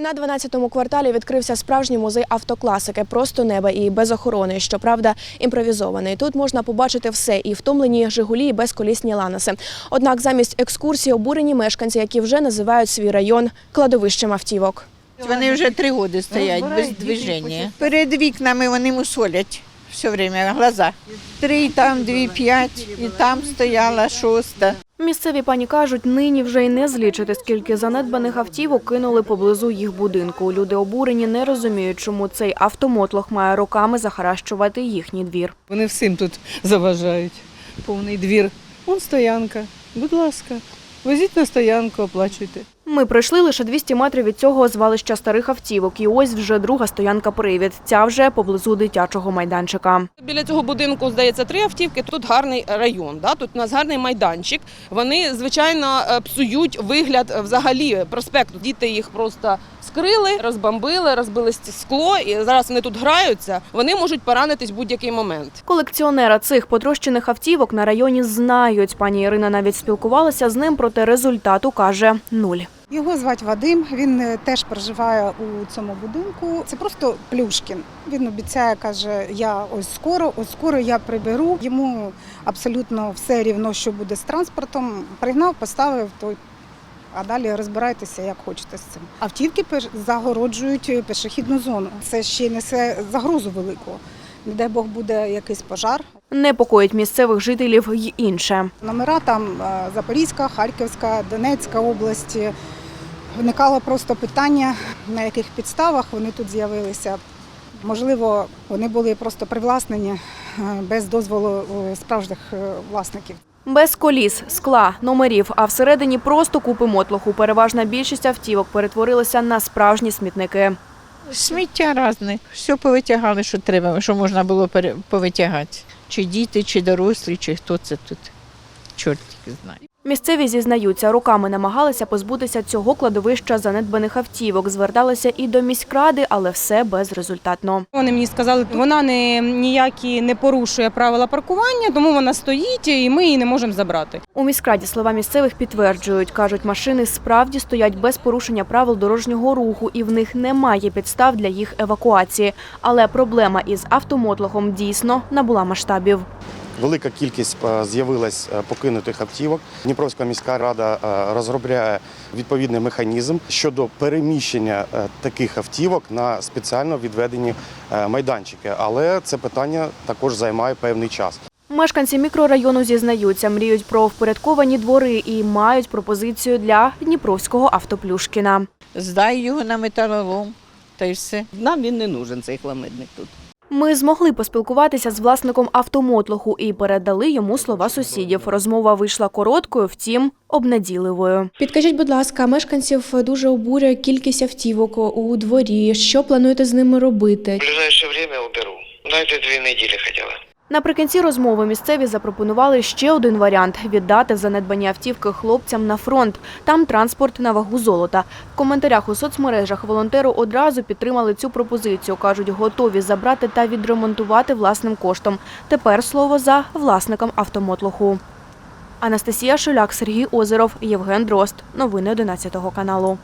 На 12-му кварталі відкрився справжній музей автокласики, просто неба і без охорони. Щоправда, імпровізований. Тут можна побачити все і втомлені Жигулі, і безколісні ланоси. Однак замість екскурсії обурені мешканці, які вже називають свій район кладовищем автівок. Вони вже три роки стоять без движення. Перед вікнами вони мусолять все время глаза. Три, там дві, п'ять, і там стояла шоста. Місцеві пані кажуть, нині вже й не злічити, скільки занедбаних автівок кинули поблизу їх будинку. Люди обурені не розуміють, чому цей автомотлох має роками захаращувати їхній двір. Вони всім тут заважають. Повний двір. Вон стоянка. Будь ласка, везіть на стоянку, оплачуйте. Ми пройшли лише 200 метрів від цього звалища старих автівок, і ось вже друга стоянка «Привід». Ця вже поблизу дитячого майданчика. Біля цього будинку, здається, три автівки. Тут гарний район, да? тут у нас гарний майданчик. Вони, звичайно, е, псують вигляд е, взагалі проспекту. Діти їх просто скрили, розбомбили, розбили скло, і зараз вони тут граються. Вони можуть поранитись в будь-який момент. Колекціонера цих потрощених автівок на районі знають. Пані Ірина навіть спілкувалася з ним, проте результату каже нуль. Його звати Вадим. Він е, теж проживає у цьому будинку. Це просто Плюшкін. Він обіцяє, каже: я ось скоро, ось скоро я приберу. Йому абсолютно все рівно, що буде з транспортом. Пригнав, поставив той. А далі розбирайтеся, як хочете з цим. Автівки загороджують е, пішохідну зону. Це ще несе загрозу велику. Не дай Бог буде якийсь пожар. Непокоїть місцевих жителів й інше. Номера там е, Запорізька, Харківська, Донецька області. Виникало просто питання, на яких підставах вони тут з'явилися. Можливо, вони були просто привласнені е, без дозволу е, справжніх е, власників. Без коліс, скла, номерів, а всередині просто купи мотлоху. Переважна більшість автівок перетворилася на справжні смітники. Сміття різне. Все повитягали, що треба, що можна було повитягати. Чи діти, чи дорослі, чи хто це тут. Чорт знає. Місцеві зізнаються, руками намагалися позбутися цього кладовища занедбаних автівок. Зверталися і до міськради, але все безрезультатно. Вони мені сказали, вона не ніякі не порушує правила паркування, тому вона стоїть і ми її не можемо забрати. У міськраді слова місцевих підтверджують, кажуть, машини справді стоять без порушення правил дорожнього руху, і в них немає підстав для їх евакуації. Але проблема із автомотлохом дійсно набула масштабів. Велика кількість е, з'явилась е, покинутих автівок. Дніпровська міська рада е, розробляє відповідний механізм щодо переміщення таких автівок на спеціально відведені майданчики. Але це питання також займає певний час. Мешканці мікрорайону зізнаються, мріють про впорядковані двори і мають пропозицію для Дніпровського автоплюшкіна. Здай його на металолом, та й все. Нам він не нужен, цей хламидник тут. Ми змогли поспілкуватися з власником автомотлоху і передали йому слова сусідів. Розмова вийшла короткою, втім обнадійливою. Підкажіть, будь ласка, мешканців дуже обурює кількість автівок у дворі. Що плануєте з ними робити? В ближайше время уберу. Дайте дві неділі хотя бы. Наприкінці розмови місцеві запропонували ще один варіант віддати занедбані автівки хлопцям на фронт. Там транспорт на вагу золота. В коментарях у соцмережах волонтери одразу підтримали цю пропозицію. кажуть, готові забрати та відремонтувати власним коштом. Тепер слово за власником автомотлоху. Анастасія Шуляк, Сергій Озеров, Євген Дрозд. Новини 11 каналу.